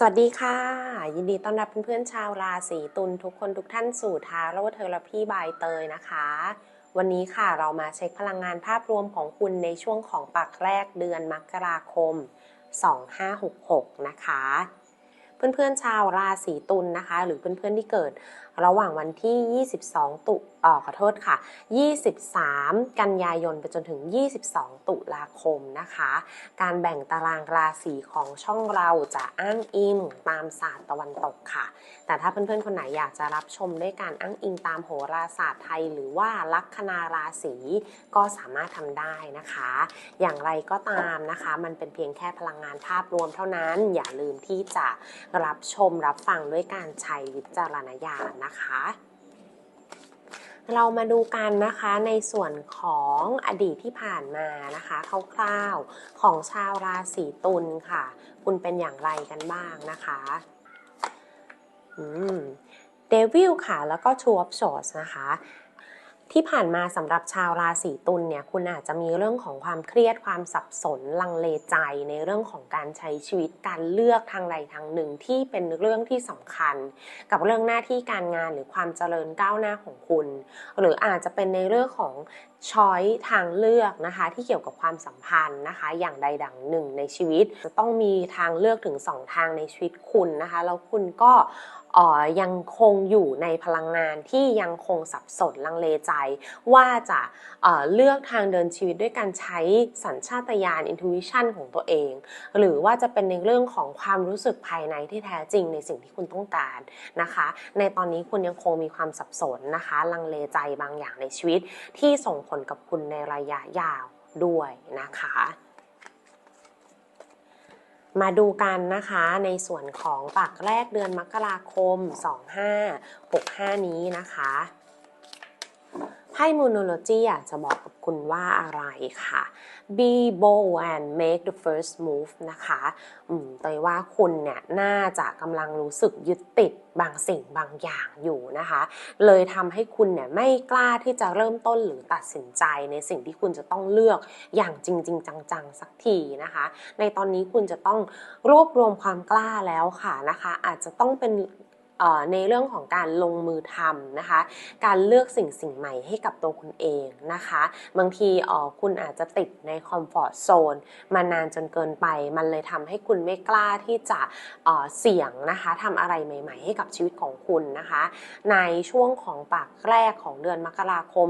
สวัสดีค่ะ ยินดีต้อนรับเพื่อนๆชาวราศีตุลทุกคนทุกท่านสู่ทาโร่เทอราพีบายเตยนะคะ วันนี้ค่ะเรามาเช็คพลังงานภาพรวมของคุณในช่วงของปักแรกเดือนมกราคม 2566 นะคะ เพื่อนๆชาวราศีตุลนะคะ หรือเพื่อนๆที่เกิด ระหว่างวันที่ 22 ตุออขอโทษค่ะ 23 กันยายนไปจนถึง 22 ตุลาคมนะคะ การแบ่งตารางราศีของช่องเราจะอ้างอิงตามศาสตร์ตะวันตกค่ะ แต่ถ้าเพื่อนๆ คนไหนอยากจะรับชมด้วยการอ้างอิงตามโหราศาสตร์ไทย หรือว่าลัคนาราศีก็สามารถทำได้นะคะ อย่างไรก็ตามนะคะ มันเป็นเพียงแค่พลังงานภาพรวมเท่านั้น อย่าลืมที่จะรับชมรับฟังด้วยการใช้วิจารณญาณนะคะเรามาดูกันนะคะในส่วนของอดีตที่ผ่านมานะคะคร่าวๆของชาวราศีตุลค่ะ คุณเป็นอย่างไรกันบ้างนะคะอืมเดวิลค่ะ แล้วก็ชูออฟชอสนะคะ ที่ผ่านมาสำหรับชาวราศีตุลเนี่ยคุณอาจจะมีเรื่องของความเครียดความสับสนลังเลใจในเรื่องของการใช้ชีวิตการเลือกทางใดทางหนึ่งที่เป็นเรื่องที่สำคัญ กับเรื่องหน้าที่การงานหรือความเจริญก้าวหน้าของคุณ หรืออาจจะเป็นในเรื่องของช้อยทางเลือกนะคะที่เกี่ยวกับความสัมพันธ์นะคะ อย่างใดดังหนึ่งในชีวิต จะต้องมีทางเลือกถึงสองทางในชีวิตคุณนะคะแล้วคุณก็ยังคงอยู่ในพลังงานที่ยังคงสับสนลังเลใจ ว่าจะเเลือกทางเดินชีวิตด้วยการใช้สัญชาตญาณ intuition ของตัวเอง หรือว่าจะเป็นในเรื่องของความรู้สึกภายในที่แท้จริงในสิ่งที่คุณต้องการนะคะ ในตอนนี้คุณยังคงมีความสับสนนะคะ ลังเลใจบางอย่างในชีวิตที่ส่งผลกับคุณในระยะยาวด้วยนะคะ มาดูกันนะคะในส่วนของปักแรกเดือนมกราคม 2565 นี้นะคะ ไพ่มูโนโลจีอยากจะบอกกับคุณว่าอะไรค่ะ be bold and make the first move นะคะอืมเตยว่าคุณเนี่ยน่าจะกำลังรู้สึกยึดติดบางสิ่งบางอย่างอยู่นะคะ เลยทำให้คุณเนี่ยไม่กล้าที่จะเริ่มต้นหรือตัดสินใจในสิ่งที่คุณจะต้องเลือกอย่างจริงๆจังๆสักทีนะคะ ในตอนนี้คุณจะต้องรวบรวมความกล้าแล้วค่ะนะคะ อาจจะต้องเป็น ในเรื่องของการลงมือทำนะคะ การเลือกสิ่งสิ่งใหม่ให้กับตัวคุณเองนะคะ บางทีออคุณอาจจะติดในคอมฟอร์ทโซนมานานจนเกินไป มันเลยทำให้คุณไม่กล้าที่จะเเสี่ยงนะคะทำอะไรใหม่ ๆ ให้กับชีวิตของคุณนะคะ ในช่วงของปากแรกของเดือนมกราคม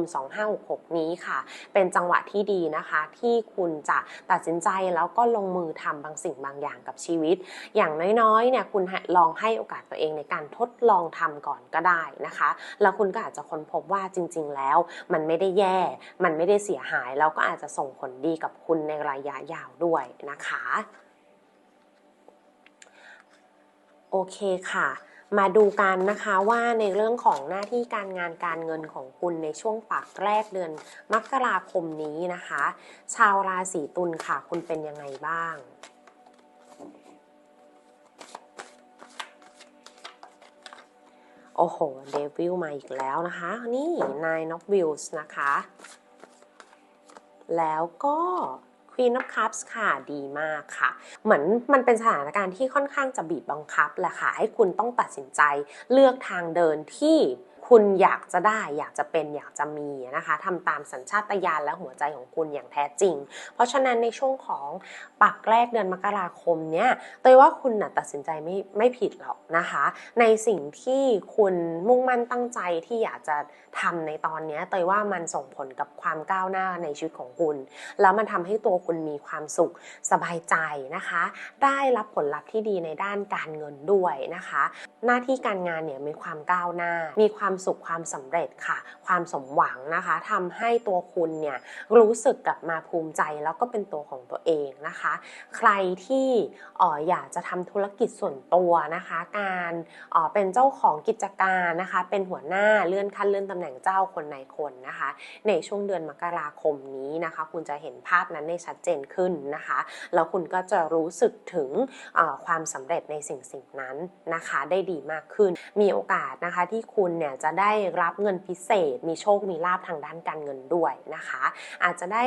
2566 นี้ค่ะ เป็นจังหวะที่ดีนะคะ ที่คุณจะตัดสินใจแล้วก็ลงมือทำบางสิ่งบางอย่างกับชีวิต อย่างน้อยๆเนี่ยคุณลองให้โอกาสตัวเองในการททดลองทำก่อนก็ได้นะคะ แล้วคุณก็อาจจะค้นพบว่าจริง ๆ แล้วมันไม่ได้แย่ มันไม่ได้เสียหาย แล้วก็อาจจะส่งผลดีกับคุณในระยะยาวด้วยนะคะโอเคค่ะ มาดูกันนะคะว่าในเรื่องของหน้าที่การงานการเงินของคุณในช่วงปากแรกเดือนมกราคมนี้นะคะ ชาวราศีตุลค่ะ คุณเป็นยังไงบ้าง โอ้โห เดวิลมาอีกแล้วนะคะ นี่นายน็อกวิลส์นะคะ แล้วก็ Queen of Cups ค่ะ ดีมากค่ะ เหมือนมันเป็นสถานการณ์ที่ค่อนข้างจะบีบบังคับแหละค่ะ ให้คุณต้องตัดสินใจเลือกทางเดินที่ คุณอยากจะได้อยากจะเป็นอยากจะมีนะคะทำตามสัญชาตญาณและหัวใจของคุณอย่างแท้จริง เพราะฉะนั้นในช่วงของปักแรกเดือนมกราคมเนี่ยเตยว่าคุณน่ะตัดสินใจไม่ไม่ผิดหรอกนะคะ ในสิ่งที่คุณมุ่งมั่นตั้งใจที่อยากจะทำในตอนนี้เตยว่ามันส่งผลกับความก้าวหน้าในชีวิตของคุณ แล้วมันทำให้ตัวคุณมีความสุขสบายใจนะคะ ได้รับผลลัพธ์ที่ดีในด้านการเงินด้วยนะคะ หน้าที่การงานเนี่ยมีความก้าวหน้า มีความสุขความสำเร็จค่ะ ความสมหวังนะคะทำให้ตัวคุณเนี่ยรู้สึกกลับมาภูมิใจแล้วก็เป็นตัวของตัวเองนะคะ ใครที่อออยากจะทำธุรกิจส่วนตัวนะคะ การเออเป็นเจ้าของกิจการนะคะ เป็นหัวหน้าเลื่อนขั้นเลื่อนตำแหน่งเจ้าคนในคนนะคะ ในช่วงเดือนมกราคมนี้นะคะ คุณจะเห็นภาพนั้นได้ชัดเจนขึ้นนะคะแล้วคุณก็จะรู้สึกถึงความสำเร็จในสิ่งสิ่งนั้นนะคะ ได้ดีมากขึ้น มีโอกาสนะคะที่คุณเนี่ยจะจะได้รับเงินพิเศษ มีโชคมีลาภทางด้านการเงินด้วยนะคะ อาจจะได้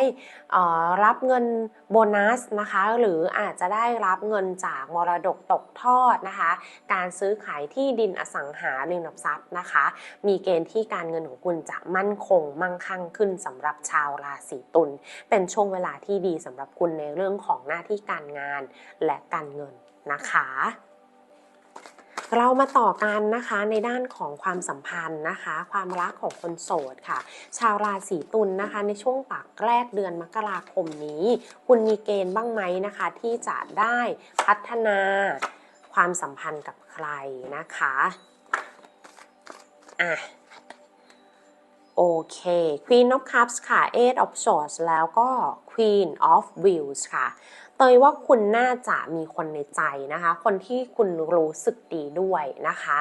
รับเงินโบนัสนะคะ หรืออาจจะได้รับเงินจากมรดกตกทอดนะคะ การซื้อขายที่ดินอสังหาริมทรัพย์นะคะ มีเกณฑ์ที่การเงินของคุณจะมั่นคงมั่งคั่งขึ้นสำหรับชาวราศีตุลเป็นช่วงเวลาที่ดีสำหรับคุณในเรื่องของหน้าที่การงานและการเงินนะคะ เรามาต่อกันนะคะในด้านของความสัมพันธ์นะคะ ความรักของคนโสดค่ะ ชาวราศีตุลนะคะ ในช่วงปักแรกเดือนมกราคมนี้ คุณมีเกณฑ์บ้างไหมนะคะ ที่จะได้พัฒนาความสัมพันธ์กับใครนะคะอะโอเค Queen of Cups ค่ะ Eight of Swords แล้วก็ Queen of Wheels ค่ะ เตยว่าคุณน่าจะมีคนในใจนะคะ คนที่คุณรู้สึกดีด้วยนะคะ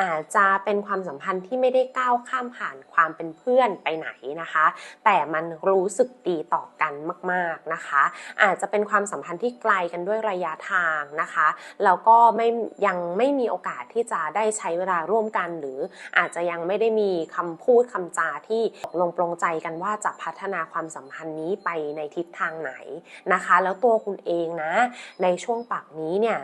อาจจะเป็นความสัมพันธ์ที่ไม่ได้ก้าวข้ามผ่านความเป็นเพื่อนไปไหนนะคะ แต่มันรู้สึกดีต่อกันมาก ๆนะคะ อาจจะเป็นความสัมพันธ์ที่ไกลกันด้วยระยะทางนะคะแล้วก็ไม่ยังไม่มีโอกาสที่จะได้ใช้เวลาร่วมกัน หรืออาจจะยังไม่ได้มีคำพูดคำจาที่ตกลงปลงใจกันว่าจะพัฒนาความสัมพันธ์นี้ไปในทิศทางไหนนะคะ แล้วตัวคุณเองนะ ในช่วงปักนี้เนี่ย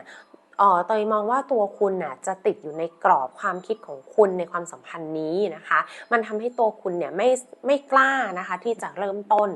เออเตยมองว่าตัวคุณน่ะจะติดอยู่ในกรอบความคิดของคุณในความสัมพันธ์นี้นะคะ มันทำให้ตัวคุณเนี่ยไม่ไม่กล้านะคะที่จะเริ่มต้น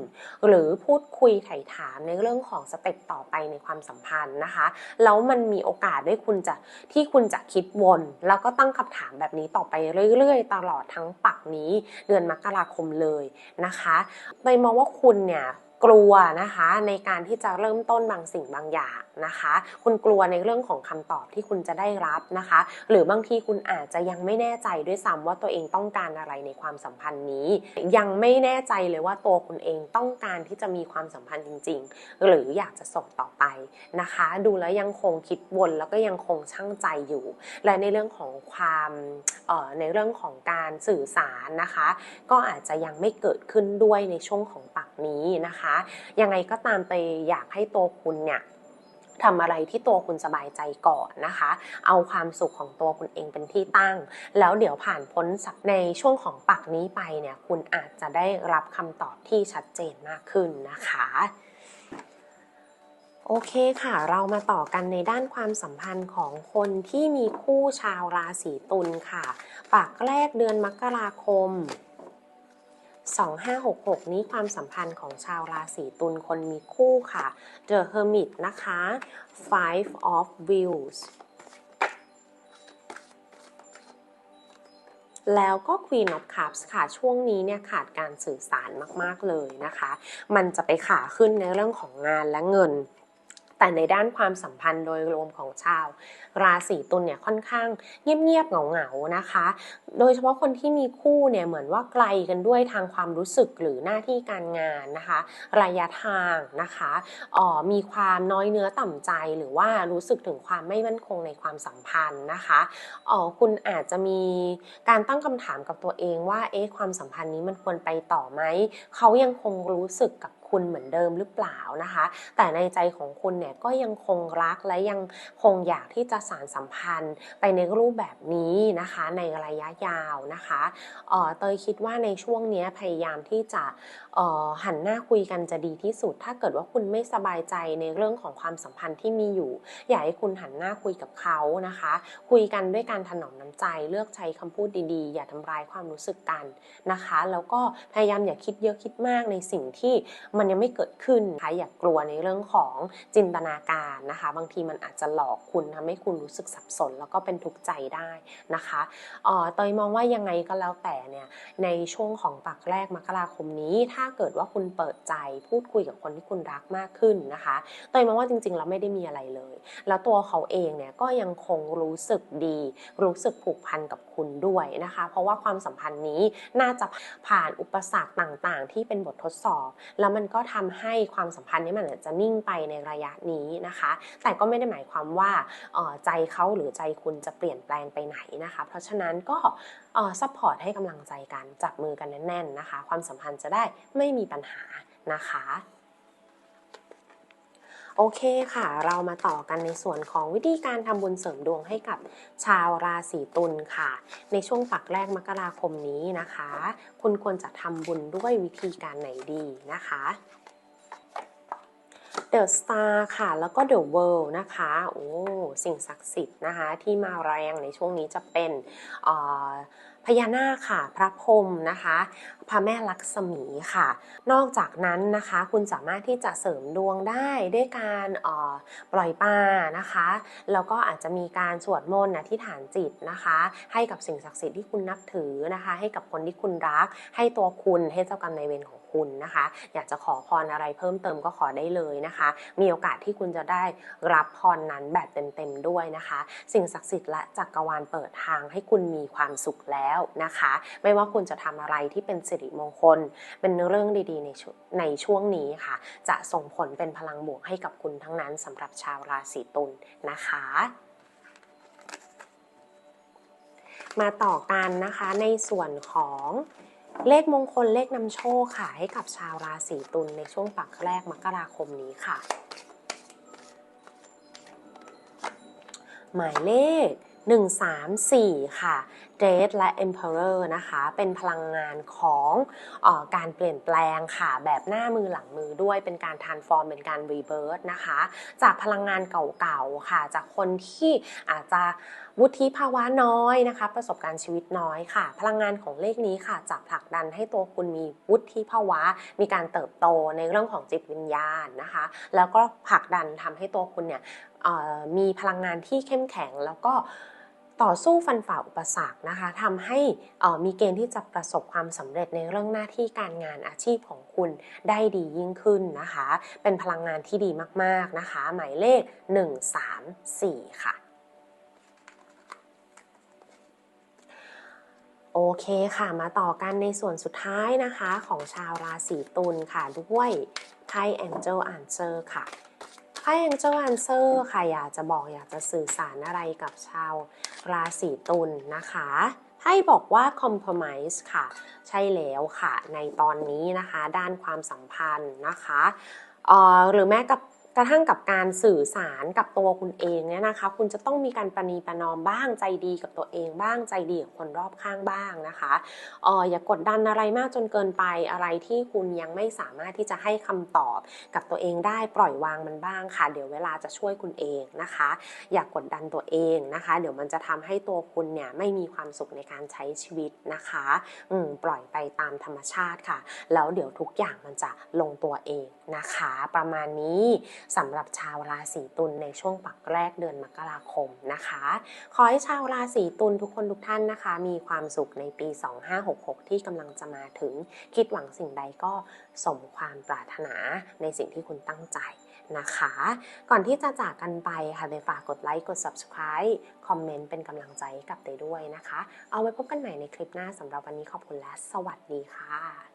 หรือพูดคุยไถ่ถามในเรื่องของสเต็ปต่อไปในความสัมพันธ์นะคะ แล้วมันมีโอกาสได้คุณจะที่คุณจะคิดวน แล้วก็ตั้งคำถามแบบนี้ต่อไปเรื่อยๆ ตลอดทั้งปักนี้เดือนมกราคมเลยนะคะเตยมองว่าคุณเนี่ย กลัวนะคะในการที่จะเริ่มต้นบางสิ่งบางอย่างนะคะ คุณกลัวในเรื่องของคำตอบที่คุณจะได้รับนะคะ หรือบางทีคุณอาจจะยังไม่แน่ใจด้วยซ้ำว่าตัวเองต้องการอะไรในความสัมพันธ์นี้ ยังไม่แน่ใจเลยว่าตัวคุณเองต้องการที่จะมีความสัมพันธ์จริง ๆ หรืออยากจะส่งต่อไปนะคะ ดูแล้วยังคงคิดวนแล้วก็ยังคงช่างใจอยู่ และในเรื่องของความออในเรื่องของการสื่อสารนะคะ ก็อาจจะยังไม่เกิดขึ้นด้วยในช่วงของปักนี้นะคะ ยังไงก็ตามไปอยากให้ตัวคุณเนี่ย ทำอะไรที่ตัวคุณสบายใจก่อนนะคะ เอาความสุขของตัวคุณเองเป็นที่ตั้ง แล้วเดี๋ยวผ่านพ้นในช่วงของปักนี้ไปเนี่ยคุณอาจจะได้รับคำตอบที่ชัดเจนมากขึ้นนะคะโอเคค่ะ เรามาต่อกันในด้านความสัมพันธ์ของคนที่มีคู่ชาวราศีตุลค่ะปักแรกเดือนมกราคม 2566 นี้ความสัมพันธ์ของชาวราศีตุลคนมีคู่ค่ะ The Hermit นะคะ Five of Wheels แล้วก็ Queen of Cups ค่ะ ช่วงนี้เนี่ยขาดการสื่อสารมาก ๆ เลยนะคะ มันจะไปขาขึ้นในเรื่องของงานและเงิน แต่ในด้านความสัมพันธ์โดยรวมของชาว ราศีตุลเนี่ยค่อนข้างเงียบๆเหงาๆนะคะ โดยเฉพาะคนที่มีคู่เนี่ยเหมือนว่าไกลกันด้วยทางความรู้สึกหรือหน้าที่การงานนะคะ ระยะทางนะคะเอ่อมีความน้อยเนื้อต่ำใจหรือว่ารู้สึกถึงความไม่มั่นคงในความสัมพันธ์นะคะเออคุณอาจจะมีการตั้งคำถามกับตัวเองว่าเอ๊ะความสัมพันธ์นี้มันควรไปต่อไหมเขายังคงรู้สึกกับ คุณเหมือนเดิมหรือเปล่านะคะ แต่ในใจของคุณเนี่ยก็ยังคงรักและยังคงอยากที่จะสานสัมพันธ์ไปในรูปแบบนี้นะคะในระยะยาวนะคะเออเตยคิดว่าในช่วงนี้พยายามที่จะหันหน้าคุยกันจะดีที่สุด ถ้าเกิดว่าคุณไม่สบายใจในเรื่องของความสัมพันธ์ที่มีอยู่อยากให้คุณหันหน้าคุยกับเขานะคะ คุยกันด้วยการถนอมน้ำใจ เลือกใช้คำพูดดีๆ อย่าทำร้ายความรู้สึกกันนะคะ แล้วก็พยายามอย่าคิดเยอะคิดมากในสิ่งที่มันยังไม่เกิดขึ้นนะคะอย่ากกลัวในเรื่องของจินตนาการนะคะ บางทีมันอาจจะหลอกคุณทำให้คุณรู้สึกสับสน แล้วก็เป็นทุกข์ใจได้นะคะเอ่อเตยมองว่ายังไงก็แล้วแต่เนี่ยในช่วงของปักแรกมกราคมนี้ ถ้าเกิดว่าคุณเปิดใจพูดคุยกับคนที่คุณรักมากขึ้นนะคะเตยมองว่าจริงๆแล้วไม่ได้มีอะไรเลย แล้วตัวเขาเองเนี่ยก็ยังคงรู้สึกดี รู้สึกผูกพันกับคุณด้วยนะคะ เพราะว่าความสัมพันธ์นี้น่าจะผ่านอุปสรรคต่างๆ ที่เป็นบททดสอบ แล้วมันก็ทำให้ความสัมพันธ์นี้มันอาจจะนิ่งไปในระยะนี้นะคะ แต่ก็ไม่ได้หมายความว่าใจเขาหรือใจคุณจะเปลี่ยนแปลงไปไหนนะคะ เพราะฉะนั้นก็ซัพพอร์ตให้กำลังใจกันจับมือกันแน่นๆนะคะ ความสัมพันธ์จะได้ไม่มีปัญหานะคะ โอเคค่ะ เรามาต่อกันในส่วนของวิธีการทำบุญเสริมดวงให้กับชาวราศีตุลค่ะ ในช่วงปักแรกมกราคมนี้นะคะ คุณควรจะทำบุญด้วยวิธีการไหนดีนะคะ The Star ค่ะ แล้วก็ The World นะคะ โอ้ สิ่งศักดิ์สิทธิ์นะคะ ที่มาแรงในช่วงนี้จะเป็นพญานาคค่ะ พระพรหมนะคะ พระแม่ลักษมีค่ะ นอกจากนั้นนะคะคุณสามารถที่จะเสริมดวงได้ด้วยการออปล่อยปลานะคะแล้วก็อาจจะมีการสวดมนต์อธิษฐานจิตนะคะ ให้กับสิ่งศักดิ์สิทธิ์ที่คุณนับถือนะคะ ให้กับคนที่คุณรัก ให้ตัวคุณให้เจ้ากรรมนายเวรของคุณนะคะ อยากจะขอพรอะไรเพิ่มเติมก็ขอได้เลยนะคะ มีโอกาสที่คุณจะได้รับพรนั้นแบบเต็มๆด้วยนะคะ สิ่งศักดิ์สิทธิ์และจักรวาลเปิดทางให้คุณมีความสุขแล้วนะคะ ไม่ว่าคุณจะทำอะไรที่เป็นสิริมงคล เป็นเรื่องดีๆในช่วงในช่วงนี้ค่ะ จะส่งผลเป็นพลังบวกให้กับคุณทั้งนั้นสำหรับชาวราศีตุลนะคะมาต่อกันนะคะในส่วนของเลขมงคลเลขนำโชคค่ะ ให้กับชาวราศีตุลในช่วงปักแรกมกราคมนี้ค่ะ หมายเลข 134 ค่ะ d a t e และ Emperor นะคะเป็นพลังงานของออการเปลี่ยนแปลงค่ะแบบหน้ามือหลังมือด้วยเป็นการ transform เป็นการ rebirth นะคะ จากพลังงานเก่าๆค่ะ จากคนที่อาจจะวุฒิภาวะน้อยนะคะ ประสบการณ์ชีวิตน้อยค่ะ พลังงานของเลขนี้ค่ะจะผลักดันให้ตัวคุณมีวุฒิภาวะ มีการเติบโตในเรื่องของจิตวิญญาณนะคะ แล้วก็ผลักดันทำให้ตัวคุณเนี่ยมีพลังงานที่เข้มแข็งแล้วก็ ต่อสู้ฟันฝ่าอุปสรรคนะคะทำให้มีเกณฑ์ที่จะประสบความสำเร็จในเรื่องหน้าที่การงานอาชีพของคุณได้ดียิ่งขึ้นนะคะ เป็นพลังงานที่ดีมากๆนะคะ หมายเลข 134 ค่ะโอเคค่ะ มาต่อกันในส่วนสุดท้ายนะคะของชาวราศีตุลค่ะด้วยไพ่ Angel Answer ค่ะ ไพ่านเจ้าอันเซอร์ค่ะอยากจะบอกอยากจะสื่อสารอะไรกับชาวราศีตุลนะคะไพ่บอกว่า compromise ค่ะ ใช่แล้วค่ะ ในตอนนี้นะคะ ด้านความสัมพันธ์นะคะออหรือแม้กับ กระทั่งกับการสื่อสารกับตัวคุณเองเนี่ยนะคะ คุณจะต้องมีการประนีประนอมบ้างใจดีกับตัวเองบ้างใจดีกับคนรอบข้างบ้างนะคะอออย่ากกดดันอะไรมากจนเกินไปอะไรที่คุณยังไม่สามารถที่จะให้คำตอบกับตัวเองได้ปล่อยวางมันบ้างค่ะ เดี๋ยวเวลาจะช่วยคุณเองนะคะ อย่ากกดดันตัวเองนะคะ เดี๋ยวมันจะทำให้ตัวคุณเนี่ยไม่มีความสุขในการใช้ชีวิตนะคะอืมปล่อยไปตามธรรมชาติค่ะ แล้วเดี๋ยวทุกอย่างมันจะลงตัวเอง นะคะประมาณนี้สำหรับชาวราศีตุลในช่วงปักแรกเดือนมกราคมนะคะ ขอให้ชาวราศีตุลทุกคนทุกท่านนะคะ มีความสุขในปี 2566 ที่กำลังจะมาถึงคิดหวังสิ่งใดก็สมความปรารถนาในสิ่งที่คุณตั้งใจนะคะ ก่อนที่จะจากกันไปค่ะเดยฝากกดไลค์กด subscribe คอมเมนต์เป็นกำลังใจให้กับเดยด้วยนะคะ เอาไว้พบกันใหม่ในคลิปหน้าสำหรับวันนี้ขอบคุณและสวัสดีค่ะ